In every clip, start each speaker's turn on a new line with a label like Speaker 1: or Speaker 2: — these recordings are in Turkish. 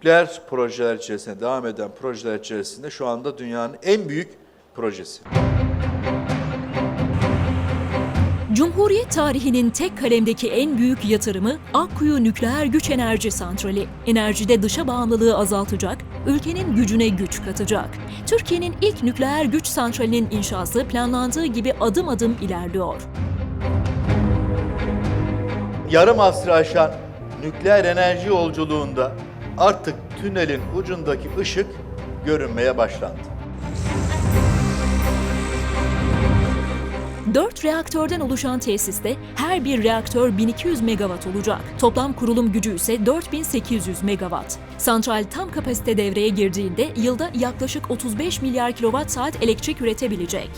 Speaker 1: nükleer projeler içerisinde devam eden projeler içerisinde şu anda dünyanın en büyük projesi.
Speaker 2: Cumhuriyet tarihinin tek kalemdeki en büyük yatırımı Akkuyu Nükleer Güç Enerji Santrali. Enerjide dışa bağımlılığı azaltacak, ülkenin gücüne güç katacak. Türkiye'nin ilk nükleer güç santralinin inşası planlandığı gibi adım adım ilerliyor.
Speaker 1: Yarım asrı aşan nükleer enerji yolculuğunda artık tünelin ucundaki ışık görünmeye başlandı.
Speaker 2: 4 reaktörden oluşan tesiste her bir reaktör 1200 megawatt olacak. Toplam kurulum gücü ise 4800 megawatt. Santral tam kapasite devreye girdiğinde yılda yaklaşık 35 milyar kilowatt saat elektrik üretebilecek.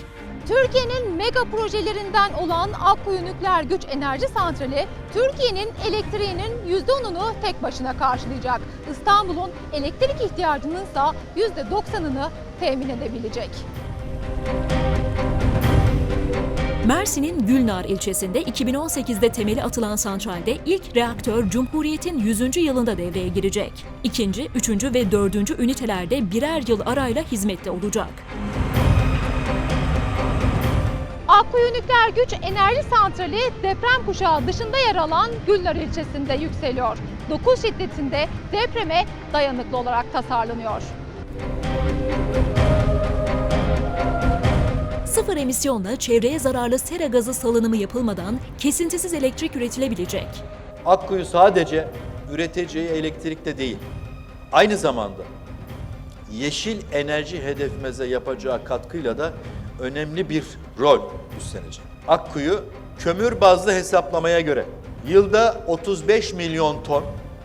Speaker 3: Türkiye'nin mega projelerinden olan Akkuyu Nükleer Güç Enerji Santrali, Türkiye'nin elektriğinin %10'unu tek başına karşılayacak. İstanbul'un elektrik ihtiyacının ise %90'ını temin edebilecek.
Speaker 2: Mersin'in Gülnar ilçesinde 2018'de temeli atılan santralde ilk reaktör Cumhuriyet'in 100. yılında devreye girecek. İkinci, üçüncü ve dördüncü ünitelerde birer yıl arayla hizmette olacak.
Speaker 3: Akkuyu Nükleer Güç Enerji Santrali deprem kuşağı dışında yer alan Gülnar ilçesinde yükseliyor. 9 şiddetinde depreme dayanıklı olarak tasarlanıyor.
Speaker 2: Sıfır emisyonla çevreye zararlı sera gazı salınımı yapılmadan kesintisiz elektrik üretilebilecek.
Speaker 1: Akkuyu sadece üreteceği elektrikte değil, aynı zamanda yeşil enerji hedefimize yapacağı katkıyla da önemli bir rol üstlenecek. Akkuyu kömür bazlı hesaplamaya göre yılda 35 milyon ton,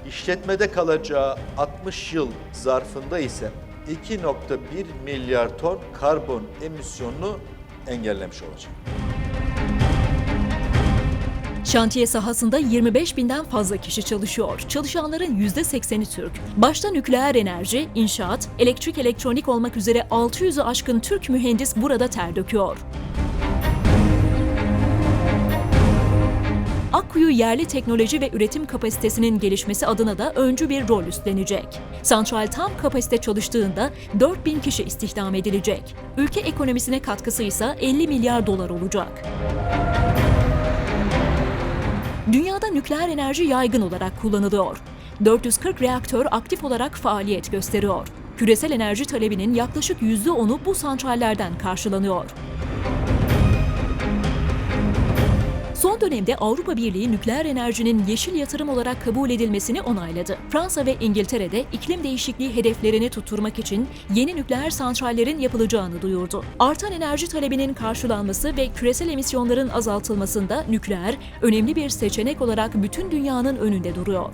Speaker 1: işletmede kalacağı 60 yıl zarfında ise 2.1 milyar ton karbon emisyonunu engellemiş olacak.
Speaker 2: Şantiye sahasında 25 binden fazla kişi çalışıyor. Çalışanların %80'i Türk. Başta nükleer enerji, inşaat, elektrik elektronik olmak üzere 600'ü aşkın Türk mühendis burada ter döküyor. Akkuyu yerli teknoloji ve üretim kapasitesinin gelişmesi adına da öncü bir rol üstlenecek. Santral tam kapasite çalıştığında 4000 kişi istihdam edilecek. Ülke ekonomisine katkısı ise 50 milyar dolar olacak. Dünyada nükleer enerji yaygın olarak kullanılıyor. 440 reaktör aktif olarak faaliyet gösteriyor. Küresel enerji talebinin yaklaşık %10'u bu santrallerden karşılanıyor. Son dönemde Avrupa Birliği nükleer enerjinin yeşil yatırım olarak kabul edilmesini onayladı. Fransa ve İngiltere'de iklim değişikliği hedeflerini tutturmak için yeni nükleer santrallerin yapılacağını duyurdu. Artan enerji talebinin karşılanması ve küresel emisyonların azaltılmasında nükleer önemli bir seçenek olarak bütün dünyanın önünde duruyor.